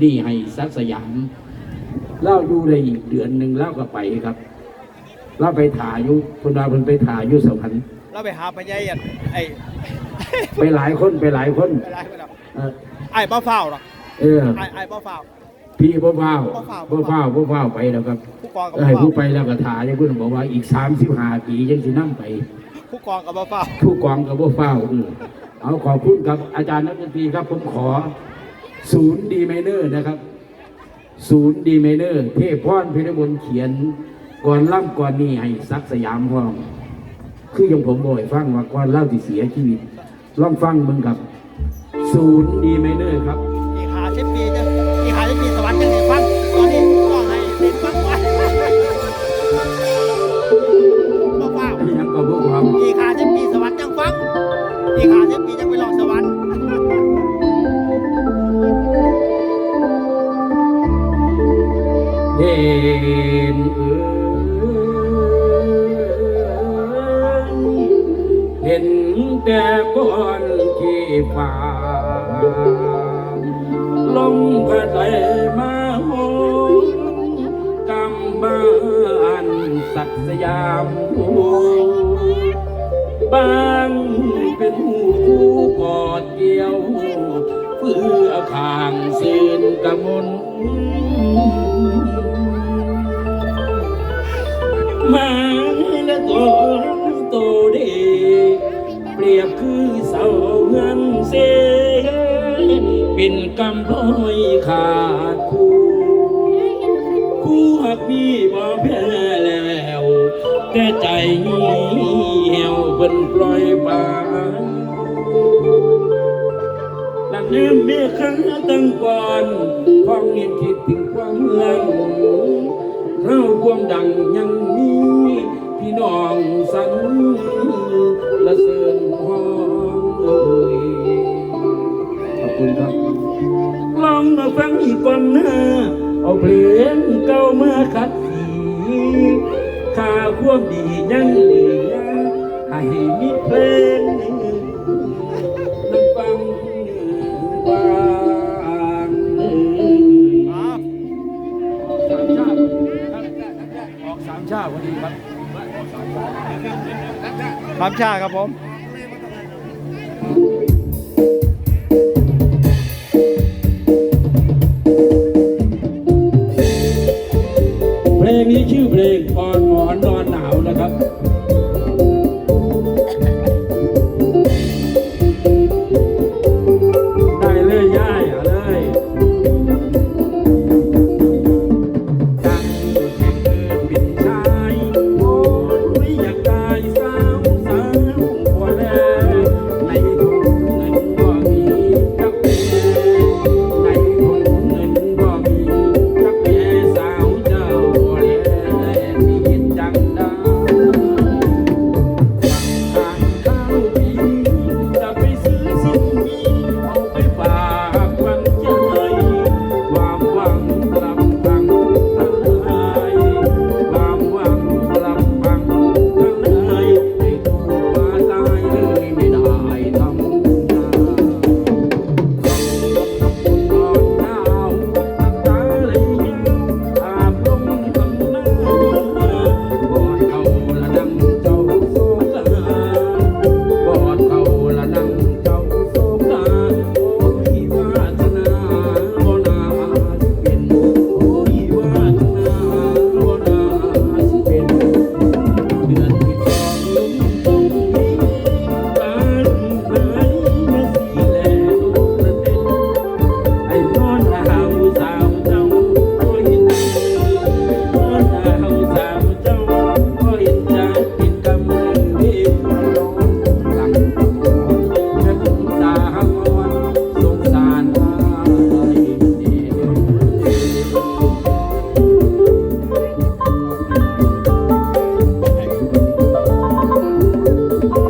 นี่ให้สักสยามเล่าอยู่ได้อีกเดือนหนึ่งเล่าก็ไปครับเล่าไปถ่ายอยู่คนเราเพิ่นไปถ่ายอยู่สวรรค์เราไปหาพญายันไอ้ไปหลายคนไปหลายคนไปไรไปแล้วเออไอ้บ่เฝ้าหรอกเออไอ้ไอ้บ่เฝ้าพี่บ่เฝ้าบ่เฝ้าบ่เฝ้าบ่เฝ้าไปแล้วครับผู้กองกับเออบ่ให้เฝ้าผู้ไปแล้วก็ถ่ายยังเพิ่นบอกว่าอีก35ปียังสินํไปผู้กองกับบ่เฝ้าผู้กองกับบ่เฝ้าเออเอาขอบคุณครับอาจารย์นักดนตรีครับผมขอ ศูนย์ดีไมเนอร์นะครับ ศูนย์ดีไมเนอร์เทพพรพิรมลเขียนก่อนล่ำก่อนนี้ให้ซักสยามพร้อมคือยังผมบ่อยฟังว่าก่อนเล่าที่เสียชีวิตลองฟังมึงครับ ศูนย์ดีไมเนอร์ครับ เงินเสเป็นกำพร้อยขาดคู่คู่หักมีบ่แพ้แล้ว แต่ใจเหี่ยวเพิ่นปล่อยปานหลังลืมเมียครั้งตั้งก่อนของเงียคิดถึงความหลังเราความดังยังมีพี่น้องสันละเสริญห้อง คุณครับ ลองมาฟังอีกก่อนนะเอาเพลงเก่ามาขัดสีข้าความดียังเหลือให้มีเพลงนั้นฟังบ้างอ๋อสามชาติออกสามชาติวันนี้ครับออกสามชาติความชาครับผม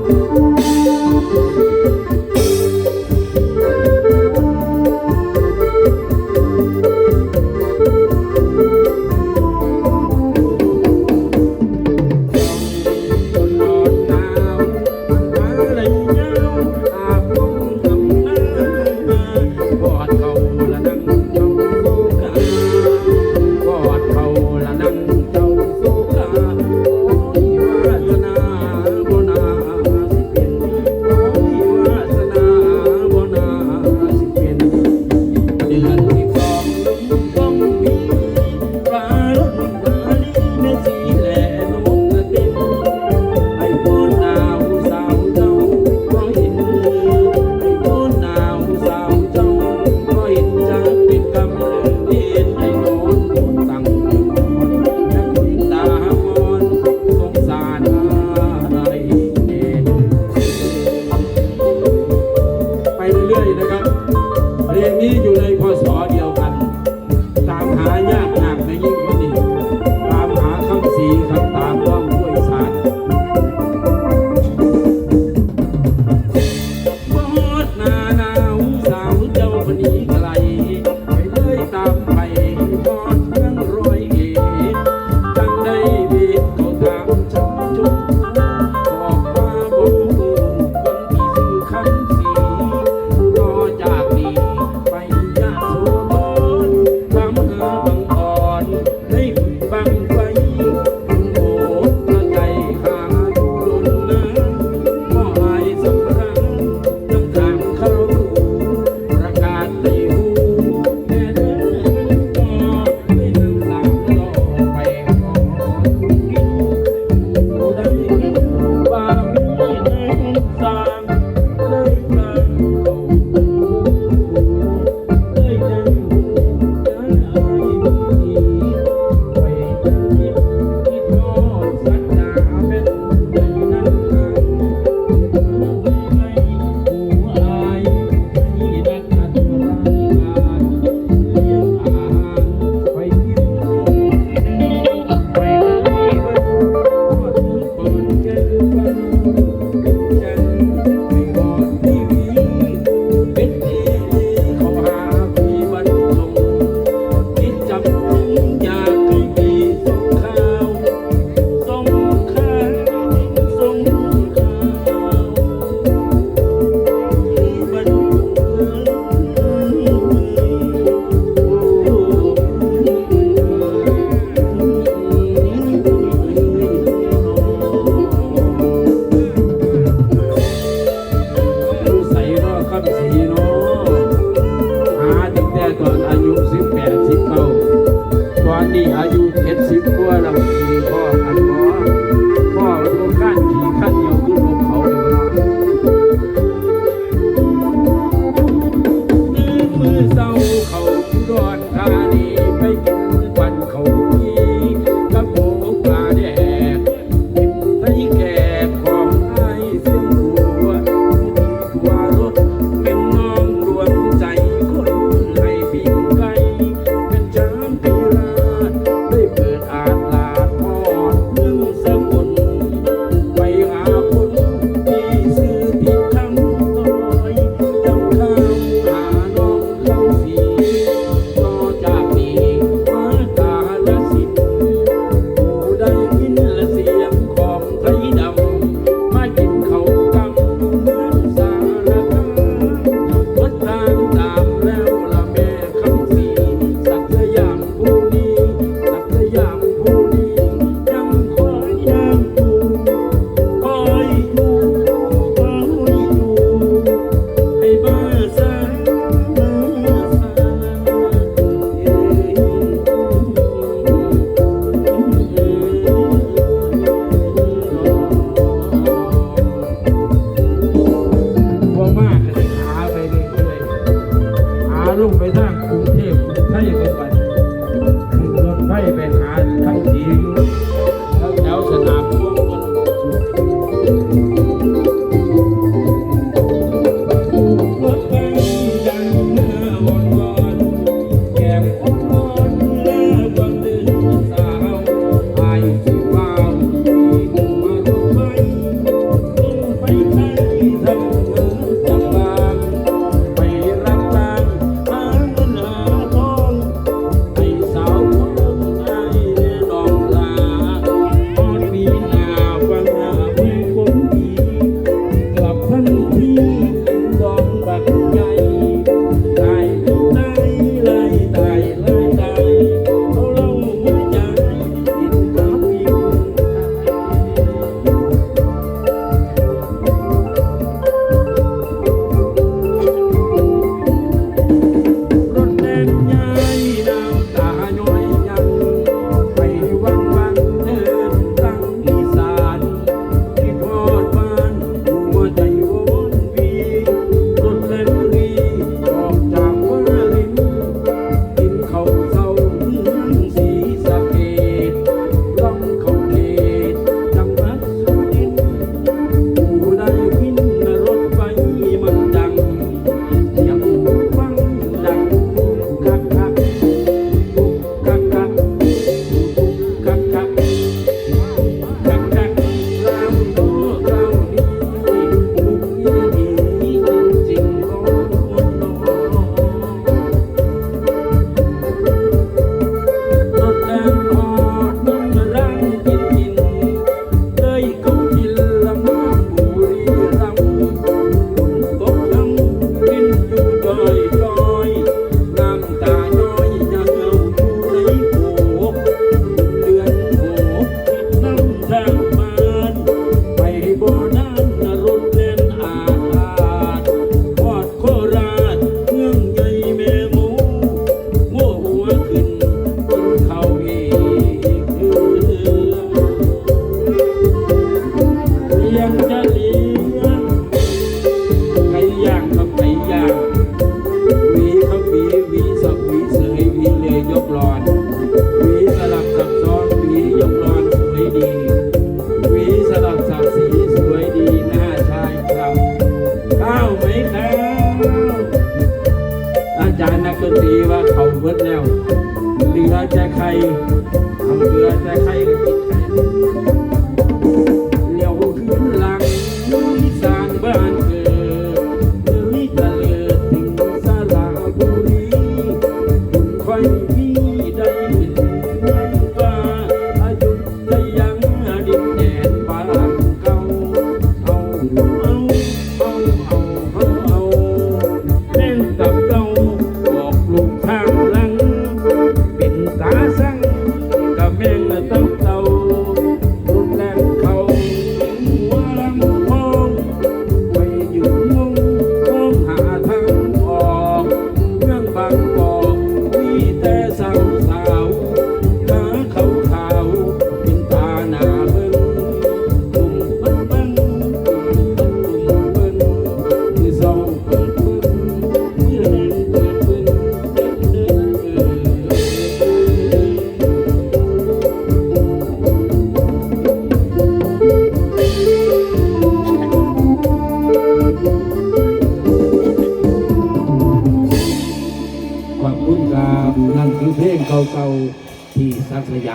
you.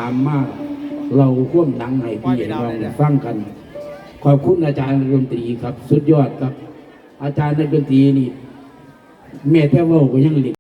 ามมาก เราร่วมหนังให้พี่น้องได้ฟังกัน ขอบคุณอาจารย์ดนตรีครับ สุดยอดครับ อาจารย์ในดนตรีนี่แม่แต่เว่าก็ยังเล่น